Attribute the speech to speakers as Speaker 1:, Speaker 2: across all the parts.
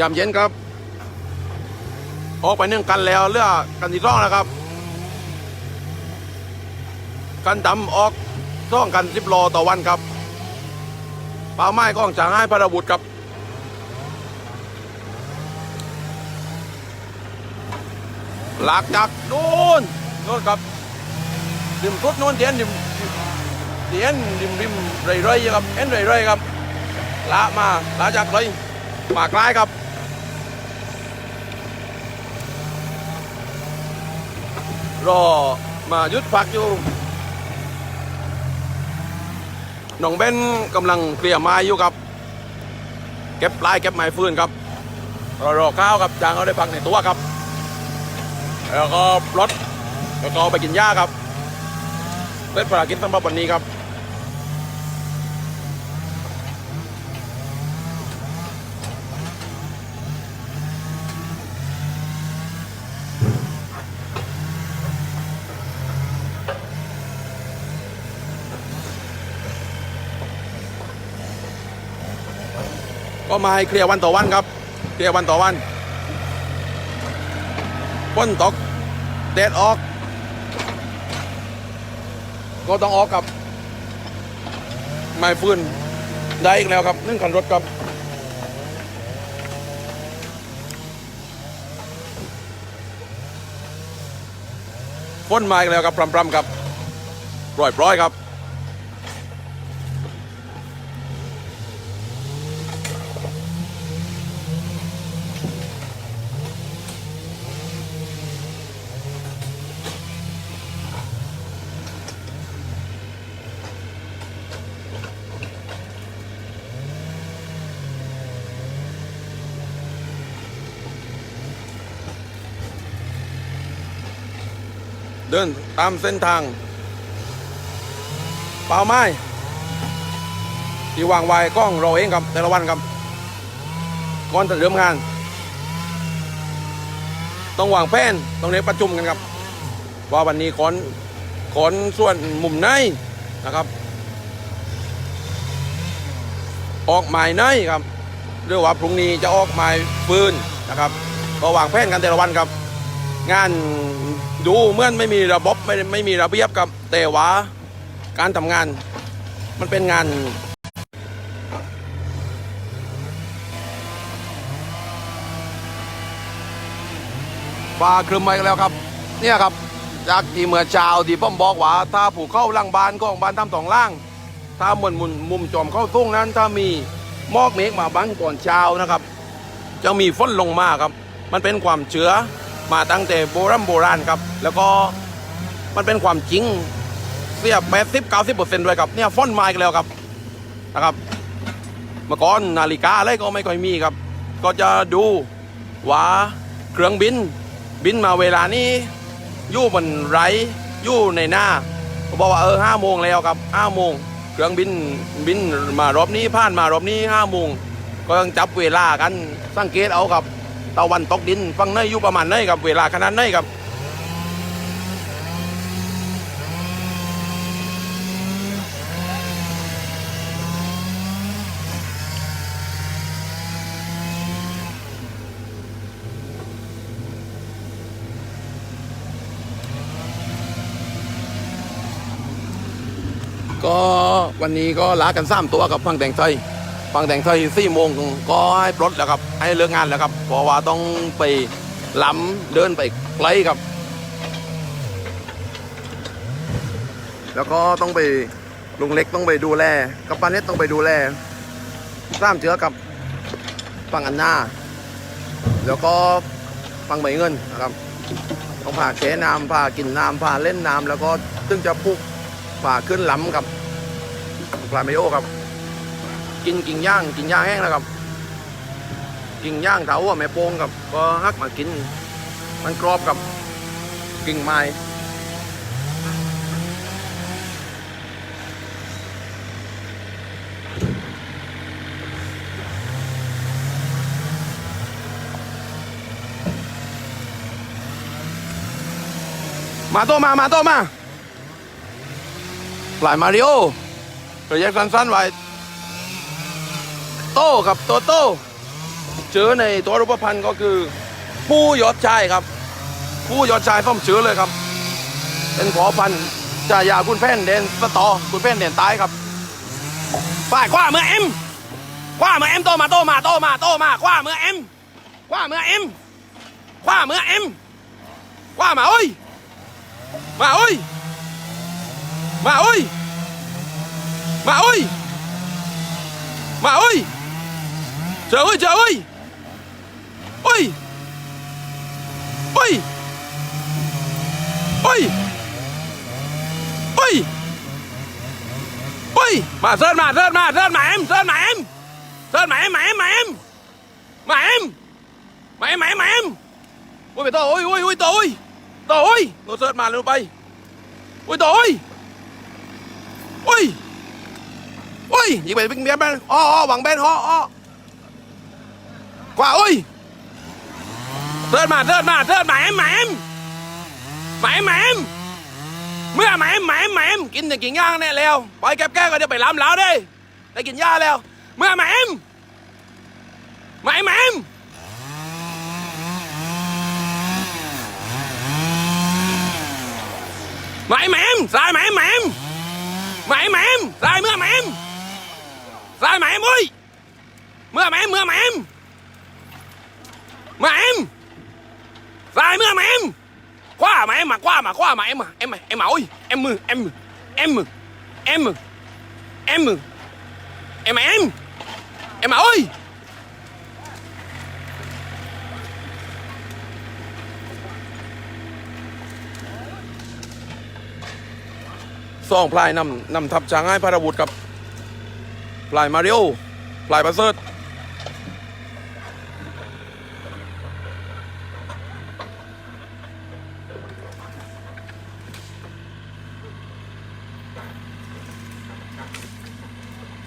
Speaker 1: ยามเย็นครับ ออกไปนึ่งกันแล้วเลือกกันที่ร่องนะครับ กันดำออกร่องกันสิบโลต่อวันครับป่าไม้ก้องจางให้พระบุตรครับหลักจากนู่นนู่นครับริมทุดนู่นเดียนริมเดียนริมริมไรไรๆครับเอ็นไรไรๆครับละมาละจากไรมากลายครับ รอมายุดพักอยู่น้องเบนกำลังเกลี่ยไม้อยู่ครับ เก็บปลายเก็บไม้ฟืนครับรอรอข้าวครับจางเขาได้พักในตัวครับ แล้วก็รถแล้วก็ไปกินหญ้าครับเป็นภารกิจสำหรับวันนี้ครับ ก็มาให้เคลียร์วันต่อวันครับ เคลียร์วันต่อวันฝนตกแดดออก ก็ต้องออกกับ ไม้ฟืนได้อีกแล้วครับนึ่งคันรถครับฝนมาอีกแล้วครับพรำๆครับปล่อยปล่อยๆครับ เดินตามเส้นทาง เป่าไม้ที่วางไว้กล้องเราเองครับแต่ละวันครับ ก่อนจะเริ่มงาน ต้องวางแผนต้องเน้นประชุมกันครับ ว่าวันนี้ขอนขอนส่วนมุมไหนนะครับ ออกหมายไหนครับหรือว่าพรุ่งนี้จะออกหมายฟืนนะครับก็วางแผนกันแต่ละวันครับ งานดูเหมื่อนไม่มีระบบไม่ไม่มีระเบียบครับแต่ว่าการทำงาน มันเป็นงานฟ้าครึมมาอีกแล้วครับ เนี่ยครับ จากที่เมื่อเช้าที่ผมบอกว่า ถ้าผูกเข้าล่างบานก็ของบานทำสองล่าง ถ้ามือนมุมมุมจอมเข้าตุ้งนั้น ถ้ามีหมอกเมฆมาบังก่อนเช้านะครับ จะมีฝนลงมาครับ มันเป็นความเชื่อ มาตั้งแต่โบราณโบราณครับ แล้วก็มันเป็นความจริงเสียแปดสิบเก้าสิบเปอร์เซ็นต์ด้วยครับเนี่ยฝนไมาอีกแล้วครับนะครับ เมื่อก่อนนาฬิกาอะไรก็ไม่ค่อยมีครับ ก็จะดูว่าเครื่องบิน บินมาเวลานี้อยู่บนไรอยู่ในหน้าเขาบอกว่าเออห้าโมงแล้วครับห้าโมงเครื่องบินบินมารอบนี้ผ่านมารอบนี้ห้าโมงก็ต้องจับเวลากันสังเกตเอาครับ ตะวันตกดินฟังเนยอยู่ประมาณไหนครับเวลาขนาดไหนครับก็วันนี้ก็ลากันสามตัวกับฟังแดงไทย ฟังแดงไทยสี่โมงก็ให้ปลดแล้วครับให้เลิกงานแล้วครับเพราะว่าต้องไปล้ำเดินไปไกลครับ แล้วก็ต้องไปลุงเล็กต้องไปดูแลกับปาเน็ตต้องไปดูแลสร้างเชื้อกับฟังอันหน้า แล้วก็ฟังใบเงินนะครับต้องพาแช่น้ำพากินน้ำพาเล่นน้ำแล้วก็ตึงจะพุกฝ่าขึ้นล้ำกับปลาเมโอครับ กินกิ่งย่างกิ่งย่างแห้งนะครับ กิ่งย่างเถาอะแม่โป้งกับก็ฮักมากิน มันกรอบกับกิ่งไม้มาโตมามาโตมาลายมาริโอระยะสั้นๆไว้ โต้กับโตโต้เจอในตัวรูปพันธ์ก็คือ ผู้ยอดชายครับ ผู้ยอดชายผมเจอเลยครับ เป็นขอพันธุ์จ่ายาคุณแพ่นเดนสตอคุณแพ่นเดนตายครับฝ่ายขวาเมื่อเอ็มขวาเมื่อเอ็มโตมาโตมาโตมาโตมาขวาเมื่อเอ็มขวาเมื่อเอ็มขวาเมื่อเอ็มขวามาโอ้ยมาโอ้ยมาโอ้ยมาโอ้ยมาโอ้ย Trời ơi trời ơi! Ôi! Ôi! Ôi! Ôi! Ôi! Mà rớt mà rớt mà rớt mà em, Rớt mà em! Rớt mà em mà em mà em! Mà em! Mà em mà em mà em! Ôi mẹ tôi, ôi ôi tôi! Tôi Nó rớt mà lên bay. Ôi tôi Ôi! Ôi! Những mày bên bên Ô ô bằng bên ho ô กว่าโอ้ยเดินมาเดินมาเดินมาแหมแหมแหมแหมเมื่อแหมแหมแหมกินแต่กินย่างแน่แล้วปล่อยแก้แก้ก็เดี๋ยวไปล้ำแล้วด้ได้กินหญ้าแล้ว เมื่อแหมแหมแหมหมแหมสายแหมแหมแหมแหมสายเมื่อแหมสายแหมมุ้ยเมื่อแหมเมื่อแหม มาเอ็มสายเมื่อมาเอ็มคว้ามาเอ็มมาคว้ามาคว้ามาเอ็มมาเอ็มมาเอ็มมาโอ้ยเอ็มมือเอ็มมือเอ็มมือเอ็มมือเอ็มมือเอ็มมาเอ็มเอ็มมาโอ้ยซองพลายนำนำทับจางให้พาราบุตรกับพลายมาริโอพลายประเสริฐ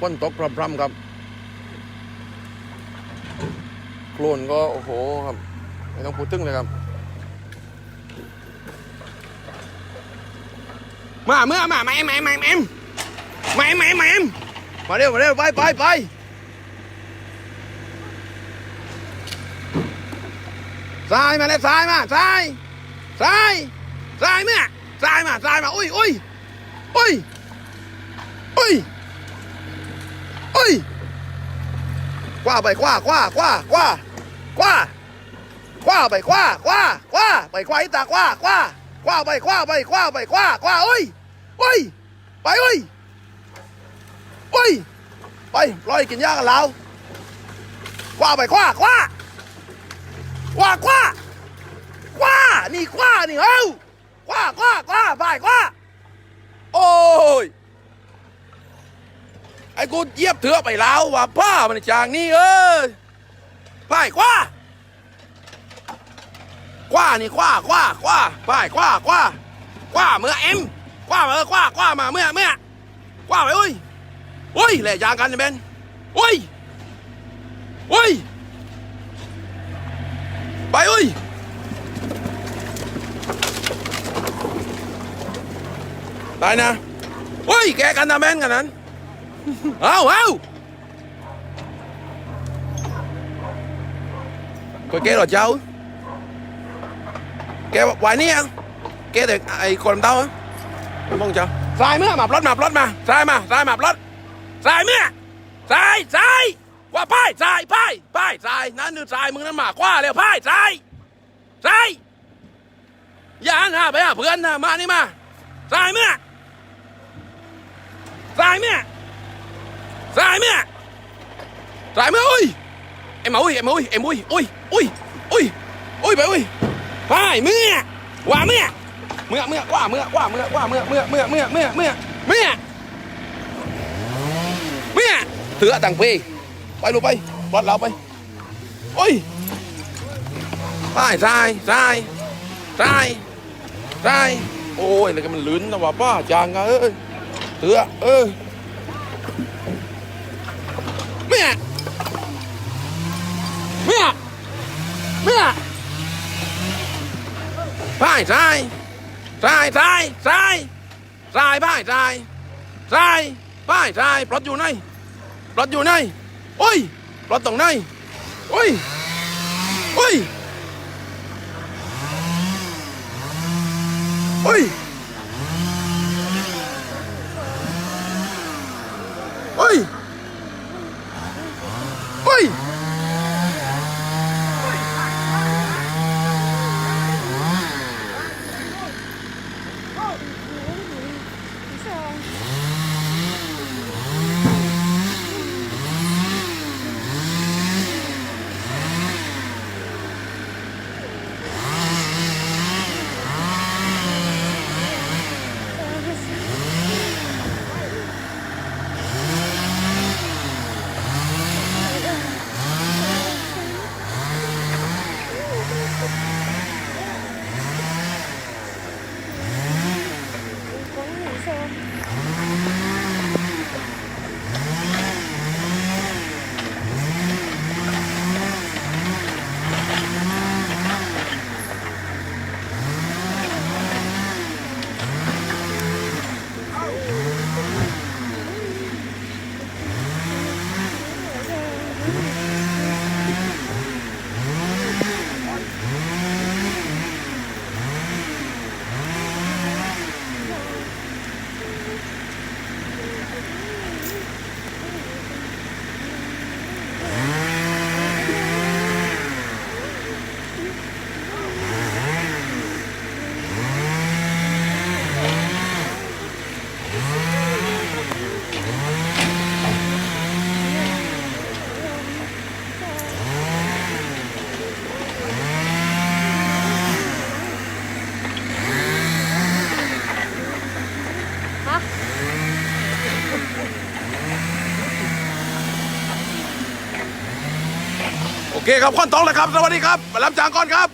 Speaker 1: นตกพรำๆครับ โคลนก็โอ้โหครับ ไม่ต้องพูดถึงเลยครับ มาเมื่อมามาเอ็มมาเอ็มมาเอ็มมาเอ็มมาเอ็มมาเอ็มมาเร็วมาเร็วไปไปไปซ้ายมาแล้วซ้ายมาซ้ายซ้ายซ้ายเมื่อซ้ายมาซ้ายมาอุ้ยอุ้ยอุ้ยอุ้ย อุ้ยกว่าไปกว่ากว่ากว่ากว่ากว่ากว่าไปกว่ากว่ากว่าไปกว่าอีตากว่ากว่าคว้าไปคว้าไปคว้าไปคว้าคว้าโอ้ยโอ้ยไปโอ้ยโอ้ยไปลอยกินยากันแล้วคว้าไปคว้าคว้าคว้าคว้าคว้านี่คว้านี่เอ้าคว้าคว้าคว้าไปคว้าโอ้ย ไอ้กูเยียบเถือไปแล้วว่าป้ามันจางนี่เอ้ยไปคว้าคว้านี่คว้าคว้าคว้าไปคว้าคว้าคว้าเมื่อเอ็มคว้ามาเออคว้าคว้ามาเมื่อเมื่อคว้าไปอุ้ยอุ้ยแหล่ยางกันเนี่ยเบนอุ้ยอุ้ยไปอุ้ยตายนะอุ้ยแกกันนะแมนกันนั้น เอาเอาก็แกหรอเจ้า แกไหวนี่ยังแกเด็กไอ้คนเต้าอะมองเจ้าสายเมื่อมารถมารถมาสายมาสายมารถสายเมื่อสายสายว่าพ่ายสายพ่ายพ่ายสายนั่นคือสายมึงนั่นหมากว่าแล้วพ่ายสายสายอย่าหันหาไปหาเพื่อนนะมานี่มาสายเมื่อสายเมื่อ สายเมื่อสายเมื่ออุ้ยเอ็มมาอุ้ยเอ็มมาอุ้ยเอ็มอุ้ยอุ้ยอุ้ยอุ้ยอุ้ยไปอุ้ยไปเมื่อว่าเมื่อเมื่อเมื่อว่าเมื่อว่าเมื่อว่าเมื่อเมื่อเมื่อเมื่อเมื่อเมื่อเมื่อเมื่อถือตังเพไปลูกไปปลดเราไปโอ้ยไปทรายทรายทรายทรายโอ้ยอะไรกันมันลื่นนะว่าป้าจางเอ้ยเออเมื่อเมื่อเอพาย mẹ! Mẹ! Mẹ! Bài trai trai trai trai trai bài trai trai bài trai plot อยู่ไหน plot อยู่ไหนโอ้ย plot ตรงไหนโอ้ยโอ้ยโอ้ย คครับข้อนตองเลยครับ สวัสดีครับรับจางก่อนครับ